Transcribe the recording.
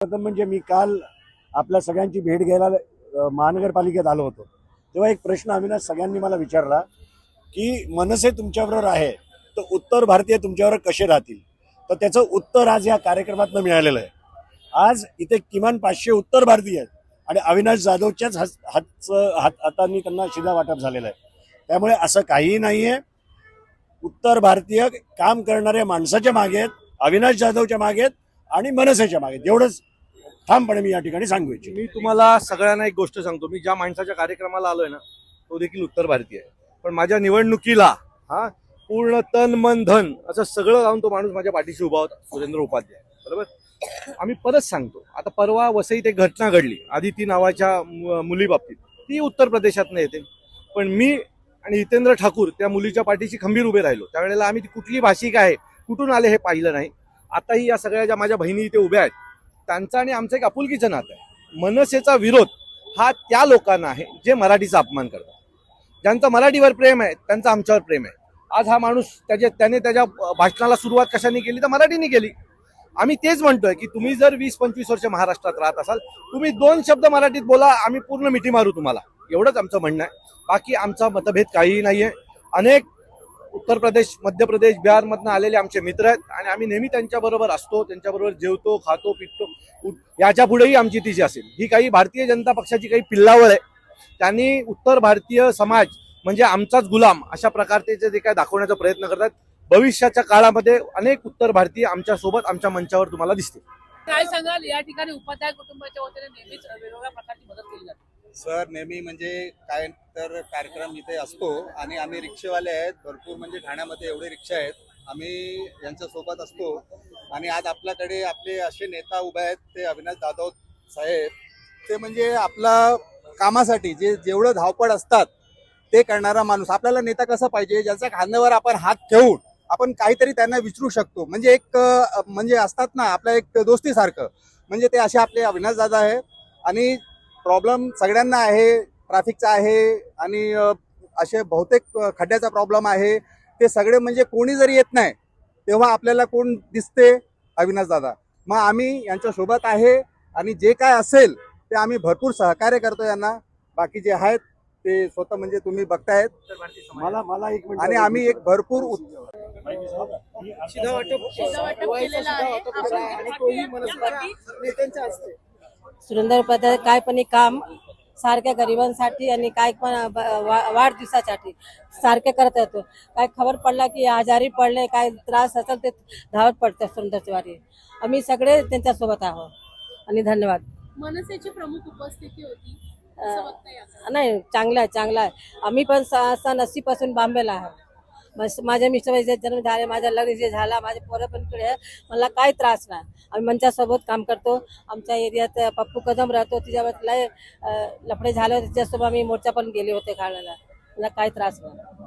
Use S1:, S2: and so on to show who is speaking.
S1: प्रथम म्हणजे मी काल आपल्या सगळ्यांची भेट घ्यायला महानगरपालिकेत आलो होतो. तेव्हा एक प्रश्न अविनाश सगळ्यांनी मला विचारला की मनसे तुमच्याबरोबर आहे तर उत्तर भारतीय तुमच्यावर कसे राहतील? तर त्याचं उत्तर आज या कार्यक्रमातनं मिळालेलं आहे. आज इथे किमान पाचशे उत्तर भारतीय आहेत आणि अविनाश जाधवच्याच हात हातचं हात हातांनी त्यांना शिधा वाटप झालेलं आहे. त्यामुळे असं काहीही नाही आहे उत्तर भारतीय काम करणाऱ्या माणसाच्या मागे आहेत अविनाश जाधवच्या मागे आहेत आणि मनसेच्या मागे एवढंच. ठामपणे मी या ठिकाणी सांगू इच्छितो.
S2: मी तुम्हाला सगळ्यांना एक गोष्ट सांगतो. मी ज्या माणसाच्या कार्यक्रमाला आलोय ना तो देखील उत्तर भारतीय आहे. पण माझ्या निवडणुकीला हा पूर्ण तन मन धन असं सगळं लावून तो माणूस माझ्या पाठीशी उभा होता सुरेंद्र उपाध्याय. बरोबर? आम्ही परत सांगतो. आता परवा वसईत एक घटना घडली. आदिती नावाच्या मुली बाबतीत. ती उत्तर प्रदेशातनं येते. पण मी आणि हितेंद्र ठाकूर त्या मुलीच्या पाठीशी खंबीर उभे राहिलो. त्यावेळेला आम्ही ती कुठली भाषिक आहे कुठून आले हे पाहिलं नाही. आताही या सगळ्या ज्या माझ्या बहिणी इथे उभ्या आहेत त्यांचं आणि आमचं एक आपुलकीचं नातं आहे. मनसेचा विरोध हा त्या लोकांना आहे जे मराठीचा अपमान करतात. ज्यांचं मराठीवर प्रेम आहे त्यांचं आमच्यावर प्रेम आहे. आज हा माणूस त्याचे त्याने त्याच्या भाषणाला सुरुवात कशाने केली? तर मराठीने केली. आम्ही तेच म्हणतोय की तुम्ही जर वीस पंचवीस वर्ष महाराष्ट्रात राहत असाल तुम्ही दोन शब्द मराठीत बोला आम्ही पूर्ण मिठी मारू तुम्हाला. एवढंच आमचं म्हणणं आहे. बाकी आमचा मतभेद काहीही नाही आहे अनेक उत्तर प्रदेश मध्य प्रदेश बिहारमधनं आलेले आमचे मित्र आहेत आणि आम्ही नेहमी त्यांच्याबरोबर असतो त्यांच्याबरोबर जेवतो खातो पितो. याच्या पुढेही आमची तिची असेल. ही काही भारतीय जनता पक्षाची काही पिल्लावळ आहे. त्यांनी उत्तर भारतीय समाज म्हणजे आमचाच गुलाम अशा प्रकारचे जे काय दाखवण्याचा प्रयत्न करतात भविष्याच्या काळामध्ये अनेक उत्तर भारतीय आमच्यासोबत आमच्या मंचावर तुम्हाला दिसतील.
S3: काय सांगाल? या ठिकाणी उपाध्याय कुटुंबाच्या वतीने नेहमीच वेगवेगळ्या प्रकारची मदत केली जाते.
S4: सर नेहमी म्हणजे काय तर कार्यक्रम इथे असतो आणि आम्ही रिक्षेवाले आहेत भरपूर म्हणजे ठाण्यामध्ये एवढे रिक्षा आहेत. आम्ही यांच्यासोबत असतो. आणि आज आपल्याकडे आपले असे नेता उभे आहेत ते अविनाश जाधव साहेब. ते म्हणजे आपला कामासाठी जे जेवढं धावपळ असतात ते करणारा माणूस. आपल्याला नेता कसा पाहिजे? ज्याच्या खांद्यावर आपण हात ठेवून आपण काहीतरी त्यांना विचारू शकतो. म्हणजे एक म्हणजे असतात ना आपल्या एक दोस्तीसारखं. म्हणजे ते असे आपले अविनाश दादा आहे आणि प्रॉब्लेम सगळ्यांना आहे ट्रॅफिकचा आहे आणि असे बहुतेक खड्ड्याचा प्रॉब्लेम आहे. ते सगळे म्हणजे कोणी जरी येत नाही तेव्हा आपल्याला कोण दिसते? अविनाश दादा. मग आम्ही यांच्या सोबत आहे आणि जे काय असेल ते आम्ही भरपूर सहकार्य करतो यांना. बाकी जे आहेत ते स्वतः म्हणजे तुम्ही बघतायत.
S1: मला मला एक मिनिट
S4: आणि आम्ही एक भरपूर
S3: वाटप
S5: सुरेंद्र पदार्थ काय पण काम सारख्या गरिबांसाठी आणि काय पण वाढदिवसासाठी सारखे करत येतो. काय खबर पडला की आजारी पडले काय त्रास असेल ते धावत पडते सुरेंद्र तिवारी. आम्ही सगळे त्यांच्यासोबत आहोत आणि धन्यवाद.
S3: मनसेची प्रमुख उपस्थिती होती.
S5: नाही चांगलं आहे चांगलं आहे. आम्ही पण स- सन अस्सी पासून बांबेला आहोत. माझ्या मिस्टरांचे जन्म झाले माझ्या लग्न जे झाला माझे पोरं पण इकडे मला काही त्रास नाही. आम्ही मंचासोबत काम करतो. आमच्या एरियात पप्पू कदम राहतो तिच्यावर लय लफडे झाले होते त्याच्यासोबत आम्ही मोर्चा पण गेले होते खाण्याला मला काही त्रास नाही.